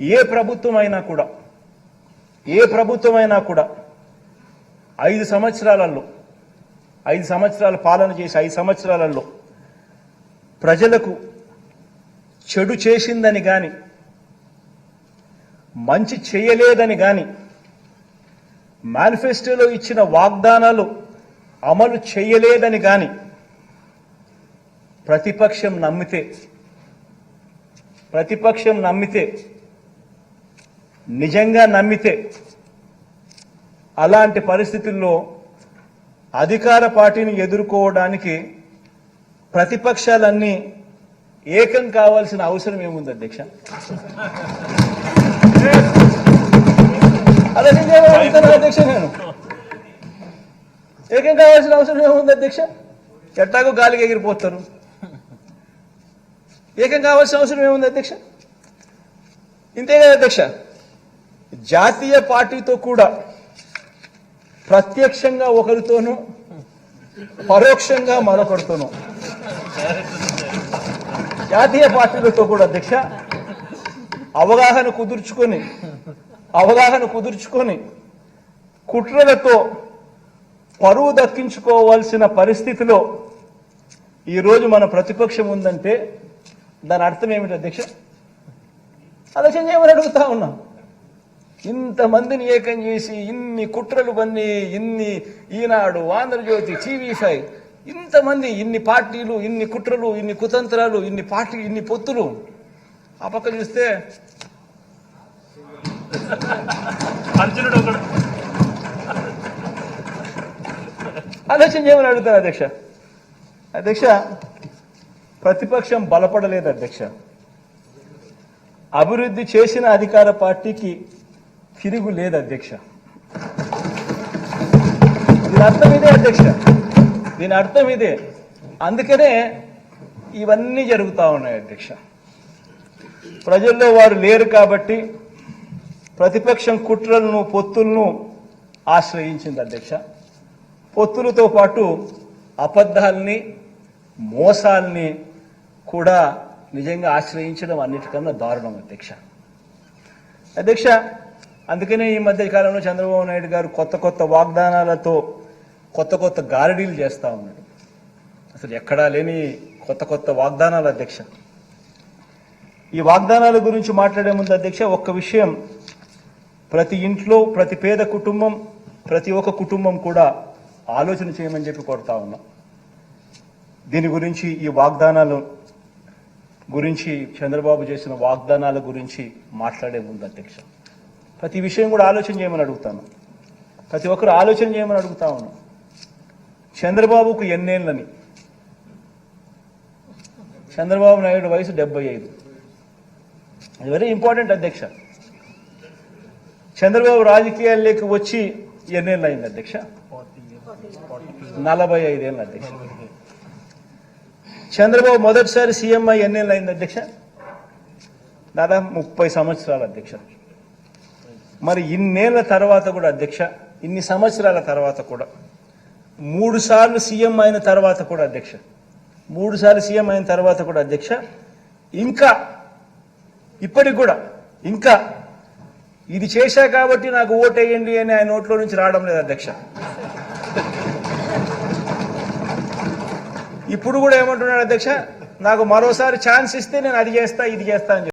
ఏ ప్రభుత్వం అయినా కూడా ఏ ప్రభుత్వం అయినా కూడా ఐదు సంవత్సరాలలో ఐదు సంవత్సరాల పాలన చేసి ఐదు సంవత్సరాలలో ప్రజలకు చెడు చేసిందని కానీ మంచి చేయలేదని కానీ మేనిఫెస్టోలో ఇచ్చిన వాగ్దానాలు అమలు చేయలేదని కానీ ప్రతిపక్షం నమ్మితే ప్రతిపక్షం నమ్మితే నిజంగా నమ్మితే అలాంటి పరిస్థితుల్లో అధికార పార్టీని ఎదుర్కోవడానికి ప్రతిపక్షాలన్నీ ఏకం కావాల్సిన అవసరం ఏముంది అధ్యక్ష? అలా నిజంగా అధ్యక్ష? నేను ఏకం కావాల్సిన అవసరం ఏముంది అధ్యక్ష? ఎట్టాగో గాలికి ఎగిరిపోతారు. ఏకం కావాల్సిన అవసరం ఏముంది అధ్యక్ష? ఇంతే కదా అధ్యక్ష? జాతీయ పార్టీతో కూడా ప్రత్యక్షంగా ఒకరితోనూ పరోక్షంగా మరొకరితోనూ. జాతీయ పార్టీలతో కూడా అధ్యక్ష అవగాహన కుదుర్చుకొని అవగాహన కుదుర్చుకొని కుట్రలతో పరువు దక్కించుకోవాల్సిన పరిస్థితిలో ఈరోజు మన ప్రతిపక్షం ఉందంటే దాని అర్థం ఏమిటి అధ్యక్ష? ఆలోచన చేయమని అడుగుతా ఉన్నాం. ఇంతమందిని ఏకం చేసి ఇన్ని కుట్రలు పన్ని ఇన్ని ఈనాడు ఆంధ్రజ్యోతి టీవీ ఫైవ్ ఇంతమంది ఇన్ని పార్టీలు ఇన్ని కుట్రలు ఇన్ని కుతంత్రాలు ఇన్ని పార్టీ ఇన్ని పొత్తులు. ఆ పక్క చూస్తే ఆలోచన చేయమని అడుగుతారు అధ్యక్ష? అధ్యక్ష ప్రతిపక్షం బలపడలేదు అధ్యక్ష. అభివృద్ధి చేసిన అధికార పార్టీకి తిరుగు లేదు అధ్యక్ష. దీని అర్థం ఇదే అధ్యక్ష. దీని అర్థం ఇదే. అందుకనే ఇవన్నీ జరుగుతూ ఉన్నాయి అధ్యక్ష. ప్రజల్లో వారు లేరు కాబట్టి ప్రతిపక్షం కుట్రలను పొత్తులను ఆశ్రయించింది అధ్యక్ష. పొత్తులతో పాటు అబద్ధాల్ని మోసాల్ని కూడా నిజంగా ఆశ్రయించడం అన్నిటికన్నా దారుణం అధ్యక్ష. అధ్యక్ష అందుకనే ఈ మధ్య కాలంలో చంద్రబాబు నాయుడు గారు కొత్త కొత్త వాగ్దానాలతో కొత్త కొత్త గారడీలు చేస్తూ ఉన్నాడు. అసలు ఎక్కడా లేని కొత్త కొత్త వాగ్దానాల అధ్యక్ష. ఈ వాగ్దానాల గురించి మాట్లాడే ముందు అధ్యక్ష ఒక్క విషయం. ప్రతి ఇంట్లో ప్రతి పేద కుటుంబం ప్రతి ఒక్క కుటుంబం కూడా ఆలోచన చేయమని చెప్పి కోరుతా ఉన్నా. దీని గురించి ఈ వాగ్దానాలు గురించి చంద్రబాబు చేసిన వాగ్దానాల గురించి మాట్లాడే ముందు అధ్యక్ష. ప్రతి విషయం కూడా ఆలోచన చేయమని అడుగుతాను. ప్రతి ఒక్కరు ఆలోచన చేయమని అడుగుతా ఉన్నాను. చంద్రబాబుకు ఎన్నేళ్ళని? చంద్రబాబు నాయుడు వయసు డెబ్బై ఐదు. అది వెరీ ఇంపార్టెంట్ అధ్యక్ష. చంద్రబాబు రాజకీయాల్లోకి వచ్చి ఎన్నేళ్ళు అయింది అధ్యక్ష? నలభై ఐదేళ్ళు అధ్యక్ష. చంద్రబాబు మొదటిసారి సీఎంఐ ఎన్నేళ్ళు అయింది అధ్యక్ష? దాదాపు ముప్పై సంవత్సరాలు అధ్యక్ష. మరి ఇన్నేళ్ళ తర్వాత కూడా అధ్యక్ష ఇన్ని సంవత్సరాల తర్వాత కూడా మూడు సార్లు సీఎం అయిన తర్వాత కూడా అధ్యక్ష మూడు సార్లు సీఎం అయిన తర్వాత కూడా అధ్యక్ష ఇంకా ఇప్పటికి కూడా ఇంకా ఇది చేశా కాబట్టి నాకు ఓటేయండి అని ఆయన నోట్లో నుంచి రావడం లేదు అధ్యక్ష. ఇప్పుడు కూడా ఏమంటున్నాడు అధ్యక్ష నాకు మరోసారి ఛాన్స్ ఇస్తే నేను అది చేస్తా ఇది చేస్తా అని